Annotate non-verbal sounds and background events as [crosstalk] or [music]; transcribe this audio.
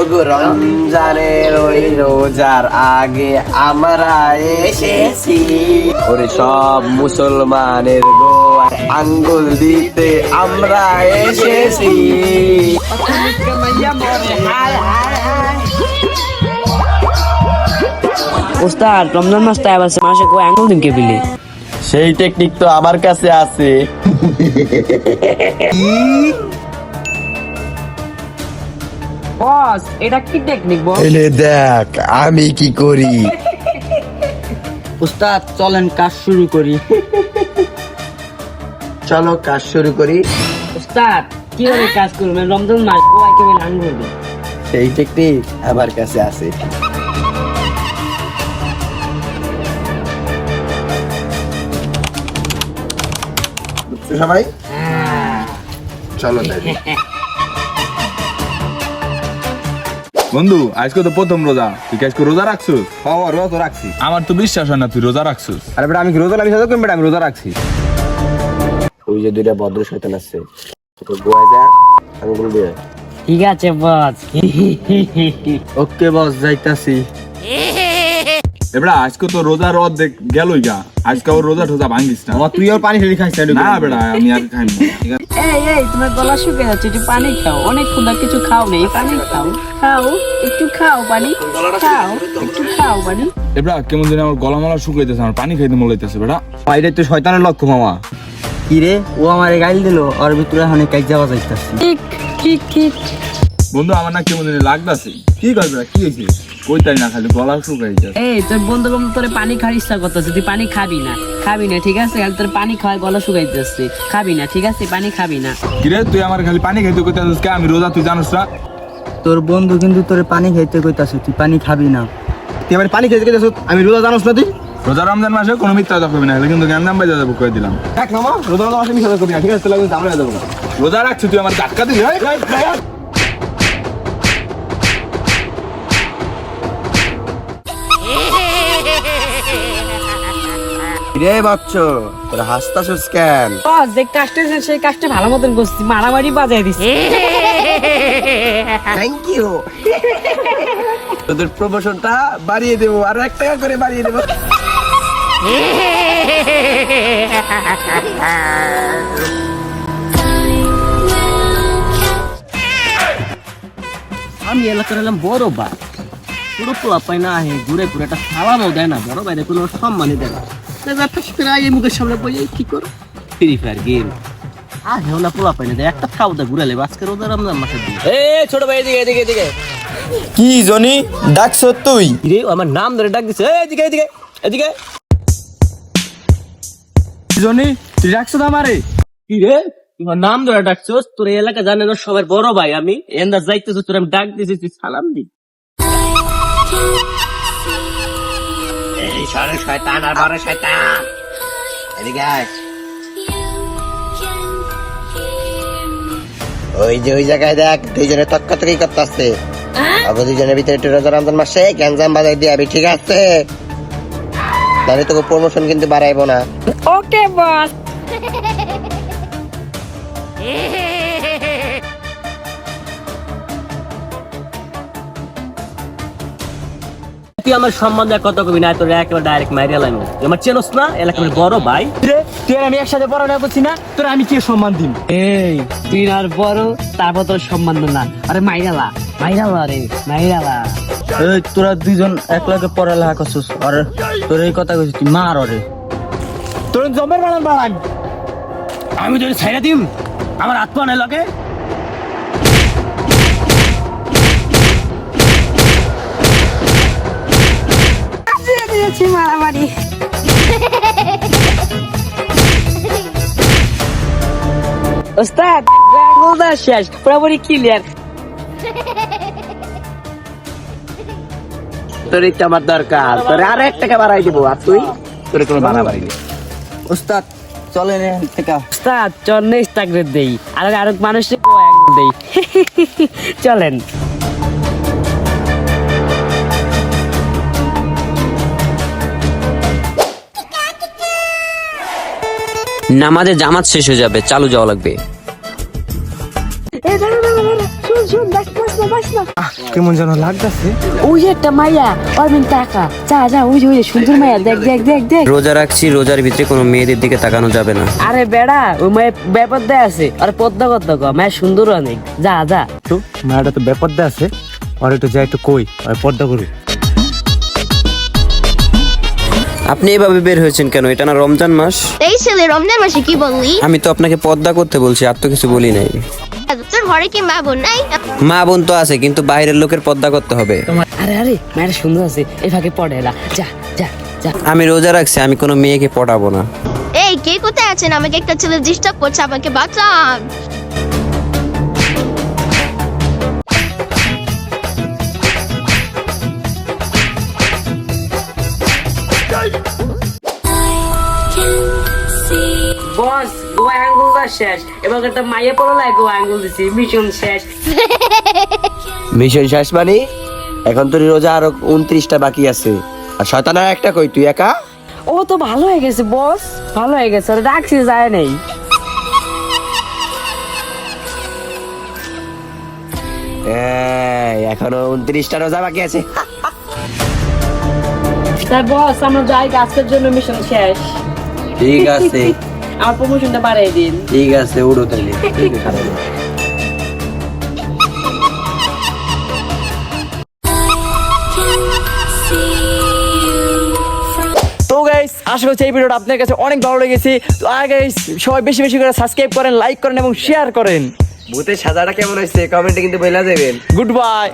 ওগো রমজানের ওই রোজার আগে আমরা এসেছি। ওরে সব মুসলমানের গো আঙ্গুল দিতে আমরা এসেছি। উস্তাদ রমজান মাস তাই আছে মানুষে কো অ্যাঙ্গল দিন কে বিলি? সেই টেকনিক তো আমার কাছে আছে। [laughs] বস এটা কি টেকনিক বস? এলে দেখ আমি কি করি? উস্তাদ চলেন কাজ শুরু করি। চলো কাজ শুরু করি। উস্তাদ কি করে কাজ করবেন? রমজান মাস ও আইকে বলে আঙ্গুল সেই টেকনিক আমার কাছে আছে। সবাই? চলো তাই বন্ধু আজকে তো প্রথম রোজা। তুই কি আজকে রোজা রাখছিস হ্যাঁ রোজা তো রাখছি। আমার তো বিশ্বাস হয় না তুই রোজা রাখছো। আরে বেটা আমি কি রোজা লাগি সাথে বেটা আমি রোজা রাখছি। ওই যে দুইটা ভদ্র শয়তান আছে তো গোয়া যা আমি বলবি ঠিক আছে বস। ওকে বস যাইতাছি। এবড়া আজকে তো রোজার অর্ধেক গেলই গা। আজকে ওর রোজা টোজা ভাঙ্গিস না। আমার তুই আর পানি ফেলি খাইছ না বেড়া আমি আর খাই না। এই এই তোমার গলা শুকিয়ে যাচ্ছে একটু পানি খাও। অনেক কিছু খাও নেই পানি খাও। খাও একটু খাও পানি। খাও একটু খাও পানি। এবড়া কেমন জানি আমার গলা মালা শুকাইতেছে আমার পানি খাইতে মনে হইতেছে বেড়া। এটা তো শয়তানের লক্ষ্য মামা। কি রে? ও আমারে গাইল দিল ওর ভিতরে এখন কাজ যাওয়া যাইতাছি। ঠিক ঠিক ঠিক। বন্ধু আমার না কেমন জানি লাগতাছে। কি করবে কি হয়েছে কই তাই না খালি গলা শুকাই যাচ্ছে এই তোর বন্ধু বন্ধু তোর পানি খাওয়ার ইচ্ছা করতেছে তুই পানি খাবি না। খাবি না ঠিক আছে? আর তোর পানি খাওয়ার গলা শুকাই যাচ্ছে খাবি না ঠিক আছে? পানি খাবি না। কিরে তুই আমার খালি পানি খাইতে কইতে আছিস আমি রোজা তুই জানিস না? তোর বন্ধু কিন্তু তোরে পানি খাইতে কইতাছে তুই পানি খাবি না। তুই আমার পানি খাইতে কইতাছ আমি রোজা জানোস না তুই? রোজা রমজান মাসে কোনো মিথ্যা কথা না হলে কিন্তু জ্ঞান দাম বাজে যাব কই দিলাম। দেখ মামা রোজা মাসে মিশাতে করবি না ঠিক আছে? লাগবে আমরা যাব রোজা রাখছি তুই আমার ধাক্কা দিবি এই, এই, এই, এই। রে বাচ্চ তোর হাসতাছিস কেন? বস যে কাজটা সেই কাজটা ভালো মতন করছি। মারামারি বাজাই দিছি। থ্যাংক ইউ তোদের প্রমোশনটা বাড়িয়ে দেবো আর এক টাকা করে বাড়িয়ে দেবো। আমি এলাকার এলাম বড় বা পুরো পোলা পাই না হে ঘুরে ঘুরে একটা সালামও দেয় না বড় বাইরে কোনো সম্মানই দেয় না। আগে মুখের সামনে বই কি করো? ফ্রি ফায়ার গেম আর হেও পোলা পাই না একটা খাও দা ঘুরালে আজকে রোজা রমজান মাসে দিন। এ ছোট ভাই এদিকে এদিকে এদিকে। কি জনি? ডাকছ তুই? রে আমার নাম ধরে ডাক দিছে। এদিকে এদিকে এদিকে। জনি তুই ডাকছ তো আমারে? কি রে তোমার নাম ধরে ডাকছোস? তোর এলাকা জানে না সবার বড় ভাই আমি? এন্দা যাইতেছিস তোর আমি ডাক দিছি তুই সালাম দি। এই শয়তান আর বড় শয়তান। এদিকে ওই যে ওই জায়গায় দেখ দুইজনে তক্কা তকি করতেছে আবার দুইজনের ভিতরে একটু রোজা রমজান মাসে গ্যাঞ্জাম বাজাই দিয়ে আবি ঠিক আছে? তাহলে তোকে প্রমোশন কিন্তু বাড়াইবো না। ওকে বস [laughs] তুই আমার সম্বন্ধে কথা কবি? না তোর একেবারে ডাইরেক্ট মাইরে আমার চেনস না? এলাকার বড় ভাই। তুই আমি একসাথে পড়াশোনা করছি না? তোর আমি কি সম্মান দিম? এই তুই আর বড় তারপর তোর সম্মান না। আরে মাইরালা মাইরালা রে মাইরালা। এই তোরা দুইজন এক লগে পড়ালেখা করছিস আর তোর এই কথা কইছিস তুই মার ওরে। তোর জমের বাড়ান বাড়ান আমি তোর ছাইরা দিম। আমার হাত পা নাই লাগে। ওস্তাদ গোলদা শেষ পুরোপুরি ক্লিয়ার তোর তো আমার দরকার তোর আর এক টাকা বাড়াই দিব আর তুই? তোর কোনো বাড়া বাড়াই ওস্তাদ চলে নে থেকে। ওস্তাদ চল নেক্সট দেই। আর আরেক মানুষকে দেই। [laughs] চলেন। নামাজে জামাত শেষ হয়ে যাবে চালু যাওয়া লাগবে। কেমন যেন লাগতেছে। ওই একটা মাইয়া ওর মিন টাকা। যা যা ওই ওই সুন্দর মাইয়া দেখ দেখ দেখ দেখ। রোজা রাখছি রোজার ভিতরে কোনো মেয়েদের দিকে তাকানো যাবে না। আরে বেড়া ওই মায়ের ব্যাপার দেয় আছে। আর পদ্মা কত গো মায়ের সুন্দর অনেক। যা যা। তো মায়াটা তো বেপর্দা আছে আর একটু যাই একটু কই আর পর্দা করি আপনি এভাবে বের হয়েছেন কেন? এটা না রমজান মাস। এই ছেলে রমজান মাসে কি বললি? আমি তো আপনাকে পর্দা করতে বলছি আর তো কিছু বলি নাই। তোর ঘরে কি মা বোন নাই? মা বোন তো আছে কিন্তু বাইরের লোকের পর্দা করতে হবে। আরে আরে মায়ের সুন্দর আছে এই ফাঁকে পড়ে এলা। যা যা যা। আমি রোজা রাখছি আমি কোনো মেয়েকে পটাবো না। এই কে কোথায় আছেন? আমাকে একটা ছেলে ডিস্টার্ব করছে আমাকে বাঁচান। গোয়া শেষ। এবার একটা মাইয়া পড়ো লাগে গোয়া আঙ্গুল দিছি মিশন শেষ। মিশন শেষ মানে? এখন তোর রোজা আরও উনত্রিশটা বাকি আছে। আর শয়তানা একটা কই তুই একা? ও তো ভালো হয়ে গেছে বস। ভালো হয়ে গেছে ডাকছি যায় নাই। এই, এখনও উনত্রিশটা রোজা বাকি আছে। তাই বস আমরা যাই আজকের জন্য মিশন শেষ। ঠিক আছে। আমার প্রমোশনটা বাড়াই দিন। ঠিক আছে উড়ো তাইলে। [laughs] তো গাইস আশা করছি এই ভিডিওটা আপনার কাছে অনেক ভালো লেগেছে। তো আর গাইস সবাই বেশি বেশি করে সাবস্ক্রাইব করেন লাইক করেন এবং শেয়ার করেন। ভূতের সাজাটা কেমন হয়েছে? কমেন্টে কিন্তু বইলা দেবেন। Good bye